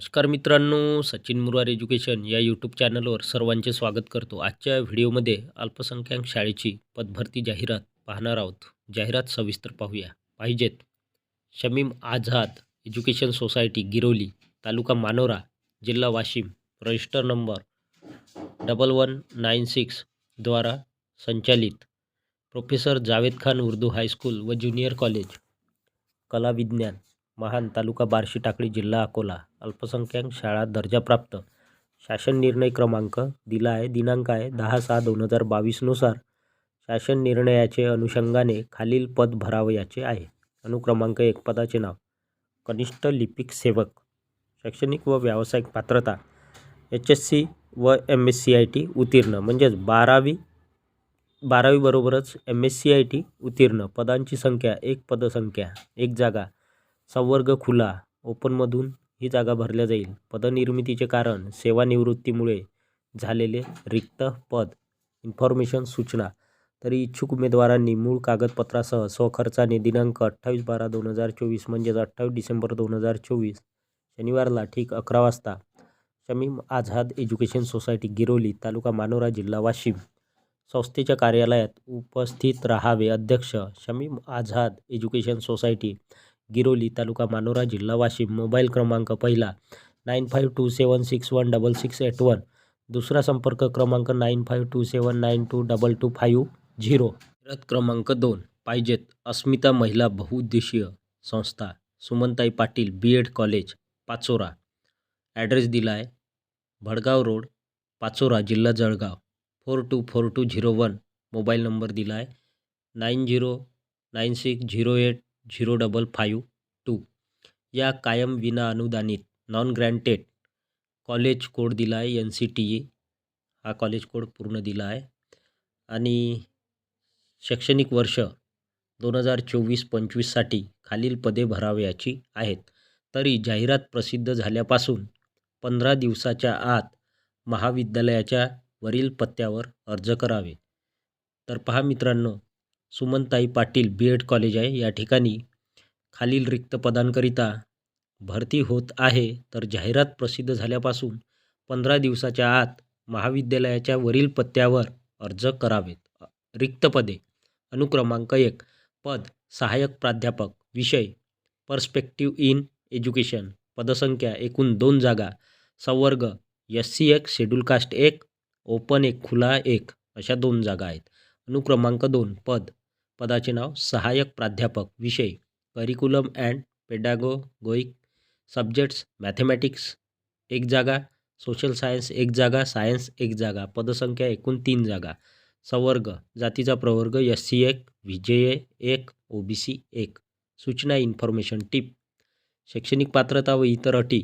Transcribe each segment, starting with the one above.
नमस्कार मित्रांनो सचिन मुरार एज्युकेशन या यूट्यूब चॅनलवर सर्वांचे स्वागत करतो. आजच्या व्हिडिओमध्ये अल्पसंख्याक शाळेची पदभरती जाहिरात पाहणार आहोत. जाहिरात सविस्तर पाहूया. पाहिजेत. शमीम आझाद एज्युकेशन सोसायटी गिरोली तालुका मानोरा जिल्हा Washim register number double one nine six द्वारा संचालित. Professor Javed Khan Urdu high school व ज्युनियर कॉलेज कला विज्ञान. महान तालुका बार्शी टाकळी जिल्हा अकोला. अल्पसंख्याक शाळा दर्जाप्राप्त. शासन निर्णय क्रमांक दिला आहे दिनांक आहे दहा सहा दोन हजार बावीसनुसार शासन निर्णयाचे अनुषंगाने खालील पद भरावयाचे आहे. अनुक्रमांक एक पदाचे नाव. कनिष्ठ लिपिक सेवक. शैक्षणिक व व्यावसायिक पात्रता. एच एस सी व M S C I T उत्तीर्ण. म्हणजेच बारावी बारावीबरोबरच M S C I T उत्तीर्ण. पदांची संख्या एक पदसंख्या एक जागा. संवर्ग खुला ओपनमधून ही जागा भरल्या जाईल. पदनिर्मितीचे कारण सेवानिवृत्तीमुळे झालेले रिक्त पद इन्फॉर्मेशन सूचना. तरी इच्छुक उमेदवारांनी मूळ कागदपत्रासह स्वखर्चाने दिनांक अठ्ठावीस बारा दोन हजार चोवीस म्हणजेच अठ्ठावीस डिसेंबर दोन हजार चोवीस शनिवारला ठीक अकरा वाजता शमीम आझाद एज्युकेशन सोसायटी गिरोली तालुका मानोरा जिल्हा वाशिम संस्थेच्या कार्यालयात उपस्थित राहावे अध्यक्ष शमीम आझाद एज्युकेशन सोसायटी गिरोली, तालुका मानोरा जिल्हा, वाशिम. मोबाईल क्रमांक पहिला, nine five two seven six one double six eight one. दुसरा संपर्क क्रमांक nine five two seven nine two double two five zero. रथ क्रमांक दोन, पाहिजेत अस्मिता महिला बहुउद्देशीय संस्था, Sumantai Patil B Ed college Pachora. Address दिला आहे भडगाव रोड, पाचोरा, जिल्हा Jalgaon. Four two four two zero one, mobile number दिला आहे nine zero nine six zero eight zero double five two या कायम विना अनुदानित नॉन ग्रँटेड कॉलेज कोड दिला आहे एन सी टी ई हा कॉलेज कोड पूर्ण दिला आहे आणि शैक्षणिक वर्ष दोन हजार चोवीस पंचवीससाठी खालील पदे भरावयाची आहेत. तरी जाहिरात प्रसिद्ध झाल्यापासून पंधरा दिवसाच्या आत महाविद्यालयाच्या वरील पत्त्यावर अर्ज करावे. तर पहा मित्रांनो Sumantai Patil B Ed college आहे. या ठिकाणी खालील रिक्त पदांकरिता भरती होत आहे तर जाहिरात प्रसिद्ध झाल्यापासून पंधरा दिवसाच्या आत महाविद्यालयाच्या वरील पत्त्यावर अर्ज करावेत. रिक्त पदे. अनुक्रमांक एक. पद. सहाय्यक प्राध्यापक. विषय. Perspective in education. पदसंख्या. एकूण दोन जागा. संवर्ग. एस सी एक शेड्यूल कास्ट एक. ओपन एक. खुला एक. अशा दोन जागा आहेत. अनुक्रमांक दोन. पद. पदाचे नाव सहाय्यक प्राध्यापक. विषय. Curriculum and pedagogic subjects mathematics एक जागा सोशल सायन्स एक जागा सायन्स एक जागा पदसंख्या एकूण तीन जागा संवर्ग जातीचा प्रवर्ग एस सी एक विजय एक ओ बी सी एक सूचना इन्फॉर्मेशन टिप शैक्षणिक पात्रता व इतर अटी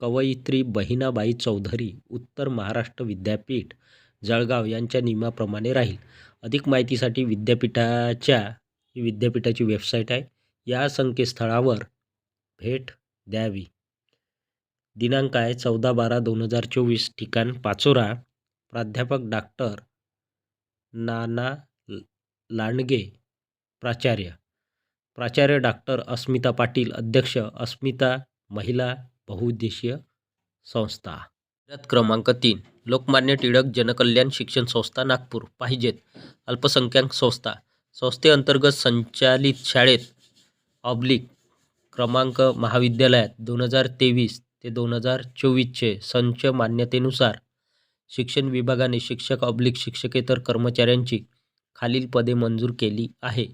कवयित्री बहिणाबाई चौधरी उत्तर महाराष्ट्र विद्यापीठ जळगाव यांच्या नियमाप्रमाणे राहील. अधिक माहितीसाठी विद्यापीठाच्या ही विद्यापीठाची वेबसाईट आहे. या संकेतस्थळावर भेट द्यावी. दिनांक आहे चौदा बारा दोन हजार चोवीस ठिकाण पाचोरा प्राध्यापक डॉक्टर नाना लांडगे प्राचार्य. प्राचार्य डॉक्टर अस्मिता पाटील अध्यक्ष अस्मिता महिला बहुउद्देशीय संस्था. क्रमांक तीन लोकमान्य टिळक जनकल्याण शिक्षण संस्था नागपूर. पाहिजेत अल्पसंख्याक संस्था. संस्थेअंतर्गत संचालित शाळेत ऑब्लिक क्रमांक महाविद्यालयात दोन हजार तेवीस ते दोन हजार चोवीसचे संच मान्यतेनुसार शिक्षण विभागाने शिक्षक ऑब्लिक शिक्षकेतर कर्मचाऱ्यांची खालील पदे मंजूर केली आहे.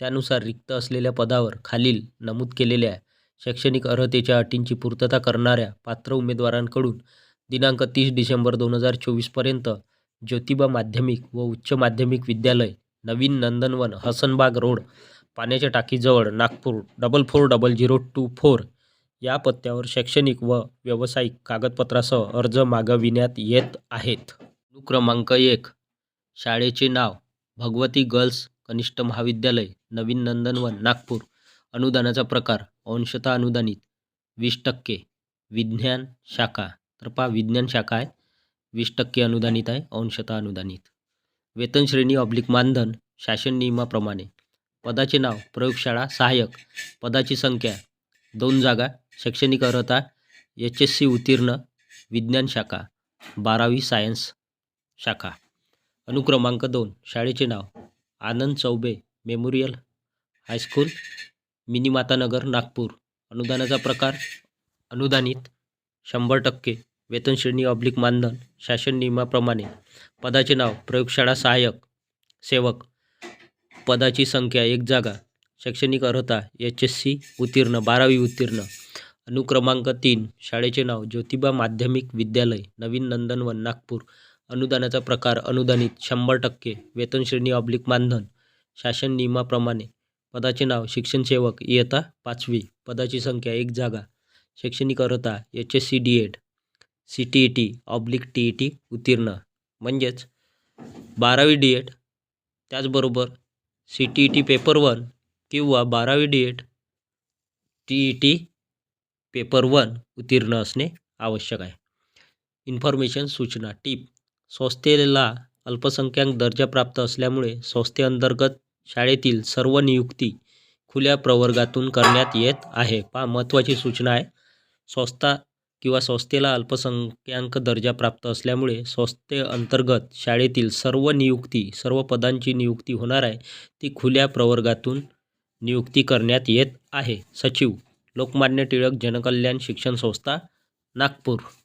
त्यानुसार रिक्त असलेल्या पदावर खालील नमूद केलेल्या शैक्षणिक अर्हतेच्या अटींची पूर्तता करणाऱ्या पात्र उमेदवारांकडून दिनांक तीस डिसेंबर दोन हजार चोवीसपर्यंत ज्योतिबा माध्यमिक व उच्च माध्यमिक विद्यालय नवीन नंदनवन हसनबाग रोड पाण्याच्या टाकीजवळ Nagpur double four double zero two four या पत्त्यावर शैक्षणिक व व्यावसायिक कागदपत्रासह अर्ज मागविण्यात येत आहेत. क्रमांक एक शाळेचे नाव भगवती गर्ल्स कनिष्ठ महाविद्यालय नवीन नंदनवन नागपूर. अनुदानाचा प्रकार अंशतः अनुदानित वीस टक्के. विज्ञान शाखा तर पहा विज्ञान शाखा आहे वीस टक्के अनुदानित आहे अंशतः अनुदानित. वेतन श्रेणी ऑब्लिक मानधन शासन नियमाप्रमाणे. पदाचे नाव प्रयोगशाळा सहाय्यक. पदाची संख्या दोन जागा शैक्षणिक अर्हता एच एस सी उत्तीर्ण विज्ञान शाखा बारावी सायन्स शाखा. अनुक्रमांक दोन शाळेचे नाव Anand Choubey memorial high school Minimatanagar Nagpur. अनुदानाचा प्रकार अनुदानित शंभर टक्के वेतनश्रेणी ऑब्लिक मानधन शासन नियमाप्रमाणे. पदाचे नाव प्रयोगशाळा सहाय्यक सेवक पदाची संख्या एक जागा शैक्षणिक अर्हता एच एस सी उत्तीर्ण बारावी उत्तीर्ण अनुक्रमांक तीन शाळेचे नाव ज्योतिबा माध्यमिक विद्यालय नवीन नंदनवन नागपूर अनुदानाचा प्रकार अनुदानित शंभर टक्के वेतनश्रेणी ऑब्लिक मानधन शासन नियमाप्रमाणे पदाचे नाव शिक्षण सेवक इयत्ता पाचवी पदाची संख्या एक जागा शैक्षणिक अर्हता H S C D Ed C T E T oblique T E T उत्तीर्ण म्हणजेच बारावी डी एड त्याचबरोबर C T E T paper one किंवा बारावी D Ed T E T paper one उत्तीर्ण असणे आवश्यक आहे. इन्फॉर्मेशन सूचना टीप. संस्थेला अल्पसंख्याक दर्जा प्राप्त असल्यामुळे संस्थेअंतर्गत शाळेतील सर्व नियुक्ती खुल्या प्रवर्गातून करण्यात येत आहे. पहा महत्त्वाची सूचना आहे. संस्था किंवा संस्थेला अल्पसंख्याक दर्जा प्राप्त असल्यामुळे संस्थेअंतर्गत शाळेतील सर्व नियुक्ती सर्व पदांची नियुक्ती होणार आहे ती खुल्या प्रवर्गातून नियुक्ती करण्यात येत आहे. सचिव लोकमान्य टिळक जनकल्याण शिक्षण संस्था नागपूर.